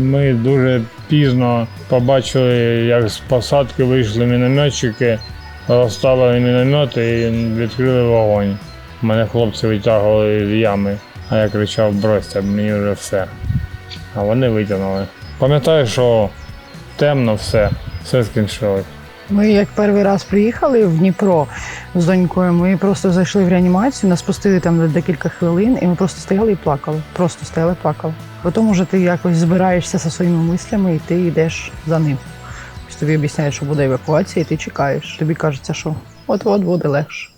Ми дуже пізно побачили, як з посадки вийшли мінометчики, розставили міномети і відкрили вогонь. Мене хлопці витягували з ями, а я кричав бросьте, мені вже все. А вони витягнули. Пам'ятаю, що темно все, все скінчилось. Ми як перший раз приїхали в Дніпро з донькою, ми просто зайшли в реанімацію, нас пустили там на декілька хвилин, і ми просто стояли і плакали. Просто стояли і плакали. Потім уже ти якось збираєшся зі своїми мислями і ти йдеш за ним. Тобі об'ясняють, що буде евакуація, і ти чекаєш. Тобі кажеться, що от-от буде легше.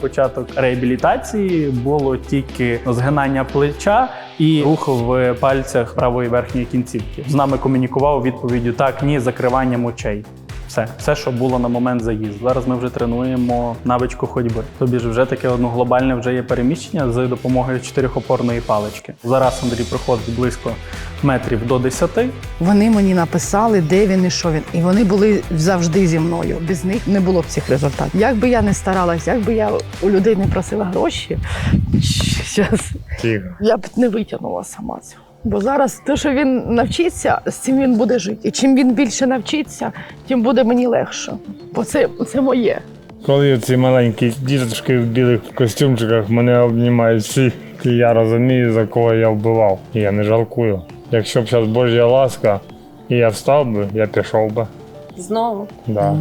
Початок реабілітації було тільки згинання плеча і рух в пальцях правої верхньої кінцівки. З нами комунікував відповіддю так, ні, закриванням очей. Все, все, що було на момент заїзду. Зараз ми вже тренуємо навичку ходьби. Тобі ж вже таке одно глобальне вже є переміщення з допомогою чотирьохопорної палички. Зараз Андрій проходить близько метрів до 10. Вони мені написали, де він і що він. І вони були завжди зі мною. Без них не було б цих результатів. Як би я не старалась, як би я у людей не просила гроші, щас я б не витягнула сама цього. Бо зараз те, що він навчиться, з цим він буде жити. І чим він більше навчиться, тим буде мені легше. Бо це, це моє. Коли ці маленькі діточки в білих костюмчиках мене обнімають всі, і я розумію, за кого я вбивав. І я не жалкую. Якщо б зараз Божа ласка, і я встав би, я пішов би. Знову. Да.